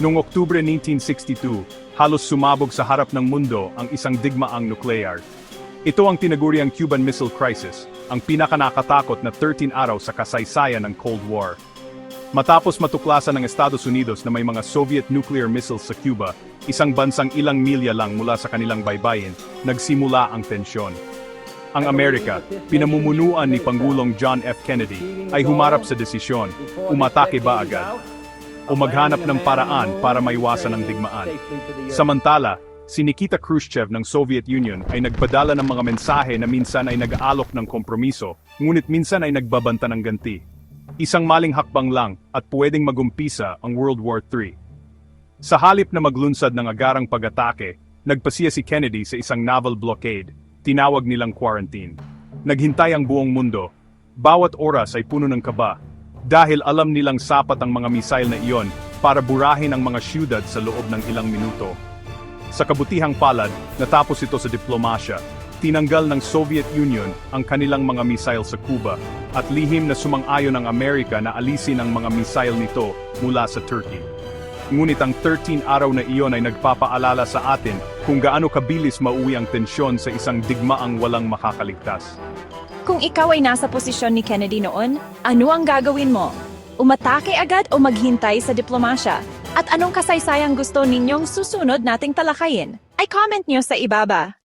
Noong Oktubre 1962, halos sumabog sa harap ng mundo ang isang digmaang nuklear. Ito ang tinaguriang Cuban Missile Crisis, ang pinakanakatakot na 13 araw sa kasaysayan ng Cold War. Matapos matuklasan ng Estados Unidos na may mga Soviet nuclear missiles sa Cuba, isang bansang ilang milya lang mula sa kanilang baybayin, nagsimula ang tensyon. Ang Amerika, pinamumunuan ni Pangulong John F. Kennedy, ay humarap sa desisyon, umatake ba agad? O maghanap ng paraan para maiwasan ang digmaan. Samantala, si Nikita Khrushchev ng Soviet Union ay nagpadala ng mga mensahe na minsan ay nag-aalok ng kompromiso, ngunit minsan ay nagbabanta ng ganti. Isang maling hakbang lang at pwedeng magumpisa ang World War III. Sa halip na maglunsad ng agarang pag-atake, nagpasiya si Kennedy sa isang naval blockade, tinawag nilang quarantine. Naghintay ang buong mundo. Bawat oras ay puno ng kaba, dahil alam nilang sapat ang mga misail na iyon para burahin ang mga syudad sa loob ng ilang minuto. Sa kabutihang palad, natapos ito sa diplomasya. Tinanggal ng Soviet Union ang kanilang mga misail sa Cuba at lihim na sumang-ayon ang Amerika na alisin ang mga misail nito mula sa Turkey. Ngunit ang 13 araw na iyon ay nagpapaalala sa atin kung gaano kabilis mauwi ang tensyon sa isang digmaang walang makakaligtas. Kung ikaw ay nasa posisyon ni Kennedy noon, ano ang gagawin mo? Umatake agad o maghintay sa diplomasya? At anong kasaysayang gusto ninyong susunod nating talakayin? Ay comment nyo sa ibaba.